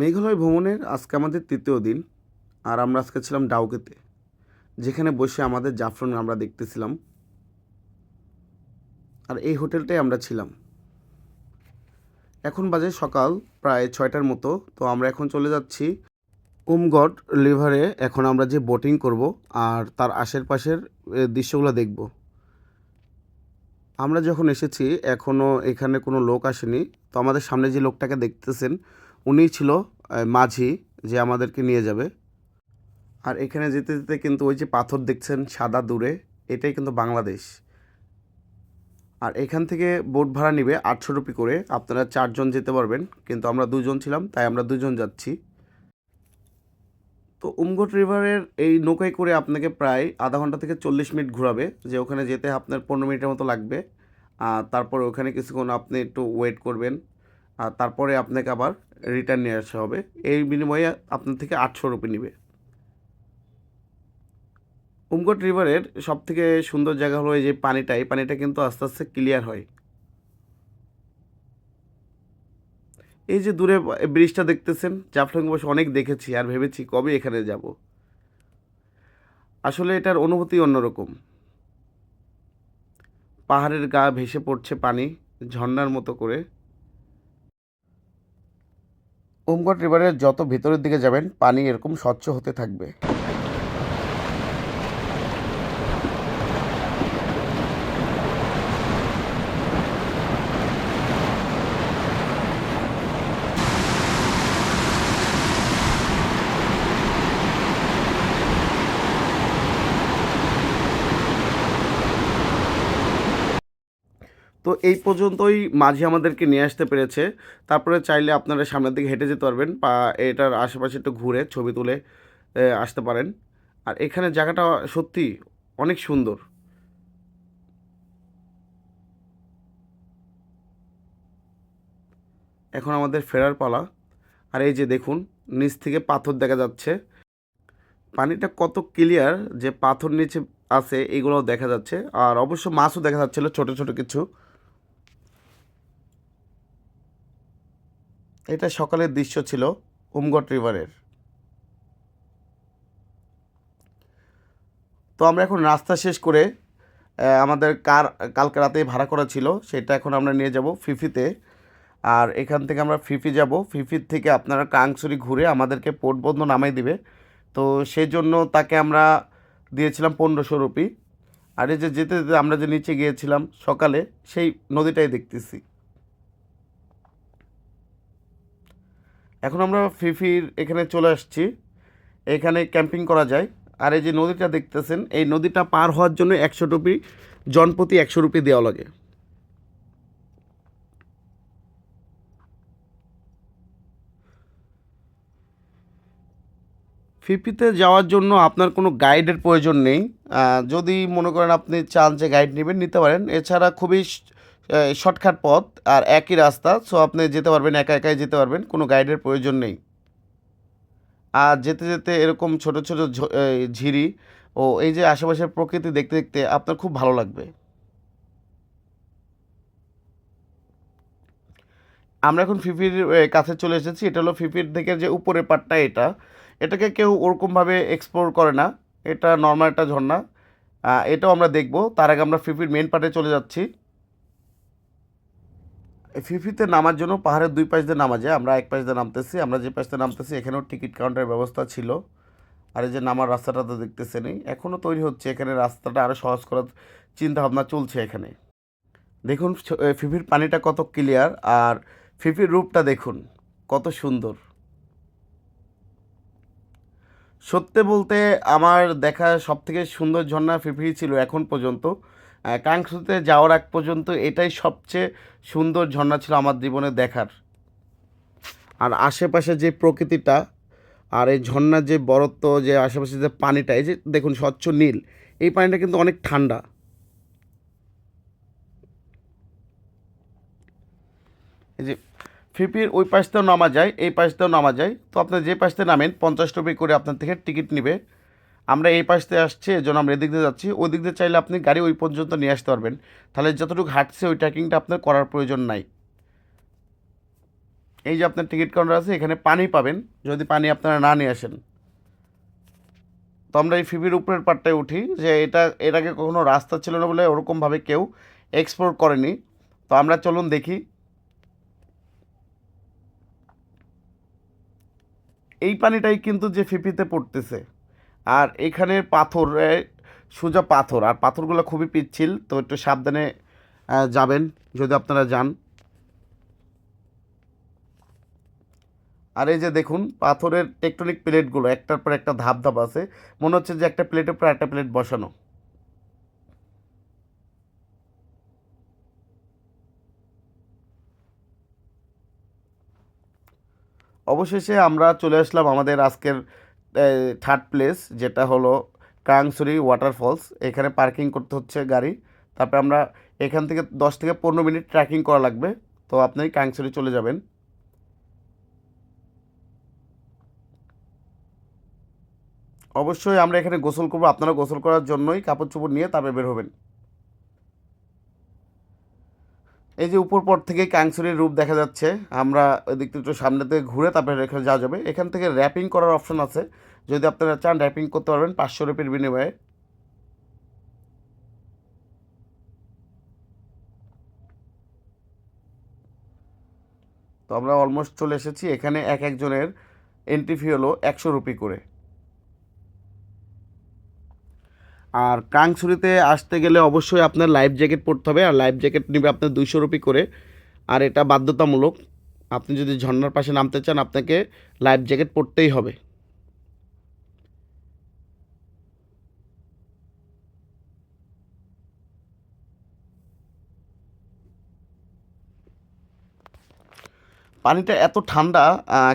মেঘালয় ভ্রমণের আজকে আমাদের তৃতীয় দিন, আর আমরা আজকে ছিলাম ডাউকেতে, যেখানে বসে আমাদের জাফরন আমরা দেখতেছিলাম। আর এই হোটেলটাই আমরা ছিলাম। এখন বাজে সকাল প্রায় ছয়টার মতো, তো আমরা এখন চলে যাচ্ছি উমগড লিভারে এখন আমরা যে বোটিং করব আর তার আশেপাশের দৃশ্যগুলো দেখব। আমরা যখন এসেছি এখনও এখানে কোনো লোক আসেনি, তো আমাদের সামনে যে লোকটাকে দেখতেছেন উনিই ছিল মাঝি যে আমাদেরকে নিয়ে যাবে। আর এখানে যেতে যেতে কিন্তু ওই যে পাথর দেখছেন সাদা দূরে, এটাই কিন্তু বাংলাদেশ। আর এখান থেকে বোট ভাড়া নিবে আটশো রুপি করে, আপনারা চারজন যেতে পারবেন, কিন্তু আমরা দুজন ছিলাম, তাই আমরা দুজন যাচ্ছি। তো উমগট রিভারের এই নৌকায় করে আপনাকে প্রায় আধা ঘণ্টা থেকে চল্লিশ মিনিট ঘোরাবে, যে ওখানে যেতে আপনার পনেরো মিনিটের মতো লাগবে। আর তারপরে ওখানে কিছুক্ষণ আপনি একটু ওয়েট করবেন। আর তারপরে আপনাকে আবার রিটার্ন নিয়ে আসা হবে। এই বিনিময়ে আপনার থেকে আটশো রুপি নেবে। উমগট রিভারের সব থেকে সুন্দর জায়গা হলো এই যে পানিটা। এই পানিটা কিন্তু আস্তে আস্তে ক্লিয়ার হয়। এই যে দূরে ব্রিজটা দেখতেছেন, জাফলং বসে অনেক দেখেছি আর ভেবেছি কবে এখানে যাব। আসলে এটার অনুভূতি অন্যরকম। পাহাড়ের গা ভেসে পড়ছে পানি, ঝর্ণার মতো করে। ওমগট রিভারের যত ভেতরের দিকে যাবেন পানি এরকম স্বচ্ছ হতে থাকবে। তো এই পর্যন্তই মাঝি আমাদেরকে নিয়ে আসতে পেরেছে। তারপরে চাইলে আপনারা সামনের দিকে হেঁটে যেতে পারবেন বা এটার আশেপাশে একটু ঘুরে ছবি তুলে আসতে পারেন। আর এখানে জায়গাটা সত্যি অনেক সুন্দর। এখন আমাদের ফেরার পালা। আর এই যে দেখুন, নিচ থেকে পাথর দেখা যাচ্ছে। পানিটা কত ক্লিয়ার যে পাথর নিচে আছে, এগুলোও দেখা যাচ্ছে। আর অবশ্য মাছও দেখা যাচ্ছিল, ছোট ছোট কিছু। এটা সকালের দৃশ্য ছিল উমগট রিভারের। তো আমরা এখন রাস্তা শেষ করে আমাদের কার কালকে রাতে ভাড়া করা ছিল, সেটা এখন আমরা নিয়ে যাব ফিফিতে। আর এখান থেকে আমরা ফিফি যাব। ফিফির থেকে আপনারা কাংসুরি ঘুরে আমাদেরকে পোর্ট বন্ধ নামাই দিবে। তো সেই জন্য তাকে আমরা দিয়েছিলাম পনেরোশো রুপি। আর এই যে যেতে যেতে আমরা যে নিচে গিয়েছিলাম সকালে, সেই নদীটাই দেখতেছি। এখন আমরা ফিফির এখানে চলে আসছি। এখানে ক্যাম্পিং করা যায়। আর এই যে নদীটা দেখতেছেন, এই নদীটা পার হওয়ার জন্য একশো রুপি জনপ্রতি একশো রুপি দেওয়া লাগে। ফিফিতে যাওয়ার জন্য আপনার কোনো গাইডের প্রয়োজন নেই। যদি মনে করেন আপনি চান যে গাইড নেবেন, নিতে পারেন। এছাড়া খুবই শর্টকাট পথ আর একই রাস্তা সো আপনি যেতে পারবেন, একা একাই যেতে পারবেন, কোনো গাইডের প্রয়োজন নেই। আর যেতে যেতে এরকম ছোট ছোট ঝিরি ও এই যে আশেপাশের প্রকৃতি দেখতে দেখতে আপনার খুব ভালো লাগবে। আমরা এখন ফিফির কাছে চলে এসেছি, এটা হলো ফিফির থেকে যে উপরের পাটটা এটা, এটাকে কেউ ওরকমভাবে এক্সপ্লোর করে না, এটা নর্মাল একটা ঝর্ণা। এটাও আমরা দেখব, তার আগে আমরা ফিফির মেন পার্টে চলে যাচ্ছি। ফিফিতে নামার জন্য পাহাড়ের দুই পাশ দিয়ে নামা যায়, আমরা এক পাশ দিয়ে নামতেছি, আমরা যে পাশ দিয়ে নামতেছি, এখানেও টিকিট কাউন্টারের ব্যবস্থা ছিল। আর এই যে নামার রাস্তাটা তো দেখতেছেনই এখনও তৈরি হচ্ছে, এখানে রাস্তাটা আরও সহজ করার চিন্তাভাবনা চলছে এখানে। দেখুন ফিফির পানিটা কত ক্লিয়ার আর ফিফির রূপটা দেখুন, কত সুন্দর। সত্যি বলতে, আমার দেখা সবথেকে সুন্দর ঝর্ণা ফিফি ছিল এখন পর্যন্ত। কাংসুতে যাওয়ার আগ পর্যন্ত এটাই সবচেয়ে সুন্দর ঝর্ণা ছিল আমার জীবনে দেখার। আর আশেপাশে যে প্রকৃতিটা আর এই ঝর্ণার যে বরত্ব, যে আশেপাশে যে পানিটা, এই যে দেখুন স্বচ্ছ নীল, এই পানিটা কিন্তু অনেক ঠান্ডা। এই যে ফিপির ওই পাশতেও নামা যায়, এই পাশতেও নামা যায়। তো আপনি যে পাশতে নামেন, পঞ্চাশ রুপি করে আপনার থেকে টিকিট নেবে। আমরা এই পাশ পাশতে আসছি এজন্য আমরা এদিক দিয়ে যাচ্ছি। ওই দিক দিয়ে চাইলে আপনি গাড়ি ওই পর্যন্ত নিয়ে আসতে পারবেন। তাহলে যতটুকু হাঁটছে ওই ট্র্যাকিংটা আপনার করার প্রয়োজন নাই। এই যে আপনার টিকিট কাউন্টার আছে, এখানে পানি পাবেন, যদি পানি আপনারা না নিয়ে আসেন। তো আমরা এই ফিবির উপরের পার্টটায় উঠি, যে এটা, এর আগে কখনো রাস্তা ছিল না বলে ওরকমভাবে কেউ এক্সপ্লোর করেনি। তো আমরা চলুন দেখি। এই পানিটাই কিন্তু যে ফিপিতে পড়তেছে। আর এখানে পাথর সোজা পাথর, আর পাথরগুলো খুবই পিচ্ছিল, তো একটু সাবধানে যাবেন যদি আপনারা যান। আর এই যে দেখুন, পাথরের টেকটনিক প্লেটগুলো, একটার পর একটা ধাপ ধাপ আছে, মনে হচ্ছে যে একটা প্লেটের পর একটা প্লেট বসানো। অবশেষে আমরা চলে আসলাম আমাদের আজকের থার্ড প্লেস যেটা হলো কাংসুরি ওয়াটারফলস এখানে পার্কিং করতে হচ্ছে গাড়ি। তারপরে আমরা এখান থেকে দশ থেকে পনেরো মিনিট ট্রেকিং করা লাগবে। তো আপনি কাংসুরি চলে যাবেন। অবশ্যই আমরা এখানে গোসল করব। আপনারা গোসল করার জন্যই কাপড় চোপড় নিয়ে তারপরে বের হবেন। এই যে উপর পর থেকে কাংসুরির রূপ দেখা যাচ্ছে, আমরা ওই দিক থেকে একটু সামনে থেকে ঘুরে তারপরে এখানে যাওয়া যাবে। এখান থেকে র্যাপিং করার অপশন আছে। যদি আপনারা চান র্যাপিং করতে পারবেন পাঁচশো রুপির বিনিময়ে। তো আমরা অলমোস্ট চলে এসেছি। এখানে এক একজনের এন্ট্রি ফি হলো একশো রুপি করে। আর কাংসুরিতে আসতে গেলে অবশ্যই আপনার লাইফ জ্যাকেট পরতে হবে, আর লাইফ জ্যাকেট নেবে আপনার দুইশো রুপি করে। আর এটা বাধ্যতামূলক, আপনি যদি ঝর্নার পাশে নামতে চান, আপনাকে লাইফ জ্যাকেট পরতেই হবে। পানিটা এত ঠান্ডা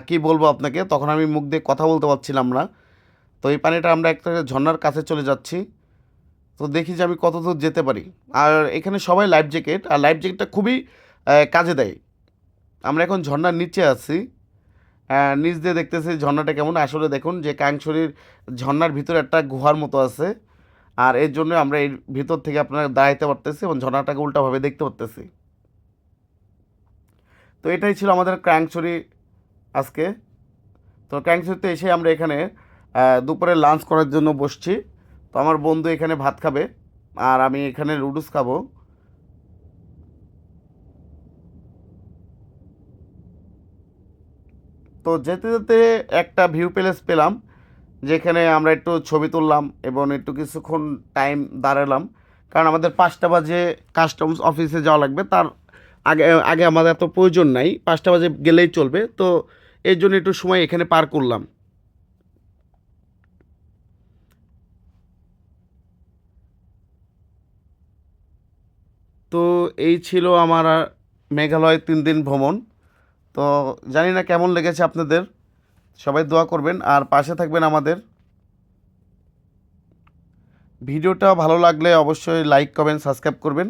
কি বলব আপনাকে, তখন আমি মুখ দিয়ে কথা বলতে পারছিলাম না। তো এই পানিটা আমরা একটা ঝর্নার কাছে চলে যাচ্ছি। তো দেখি যে আমি কত দূর যেতে পারি। আর এখানে সবাই লাইফ জ্যাকেট আর লাইফ জ্যাকেটটা খুবই কাজে দেয়। আমরা এখন ঝর্ণার নিচে আছি। নিচ দিয়ে দেখতেছি ঝর্ণাটা কেমন। আসলে দেখুন যে কাংশরীর ঝর্ণার ভিতরে একটা গুহার মতো আছে। আর এর জন্য আমরা এর ভিতর থেকে আপনারা দাঁড়াইতে পারতেছি এবং ঝর্ণাটাকে উল্টাভাবে দেখতে পারতেছি। তো এটাই ছিল আমাদের ক্র্যাংচুরি আজকে। তো ক্র্যাংচুরিতে এসে আমরা এখানে দুপুরে লাঞ্চ করার জন্য বসছি। তো আমার বন্ধু এখানে ভাত খাবে, আর আমি এখানে লুডুস খাব। তো যেতে যেতে একটা ভিউ প্যালেস পেলাম, যেখানে আমরা একটু ছবি তুললাম এবং একটু কিছুক্ষণ টাইম দাঁড়ালাম। কারণ আমাদের পাঁচটা বাজে কাস্টমস অফিসে যাওয়া লাগবে, তার আগে আগে আমাদের এত প্রয়োজন নাই, পাঁচটা বাজে গেলেই চলবে। তো এর জন্য একটু সময় এখানে পার করলাম। তো এই ছিল আমার মেঘালয় তিন দিন ভ্রমণ। তো জানি না কেমন লেগেছে আপনাদের। সবাই দোয়া করবেন আর পাশে থাকবেন আমাদের। ভিডিওটা ভালো লাগলে অবশ্যই লাইক কমেন্ট সাবস্ক্রাইব করবেন।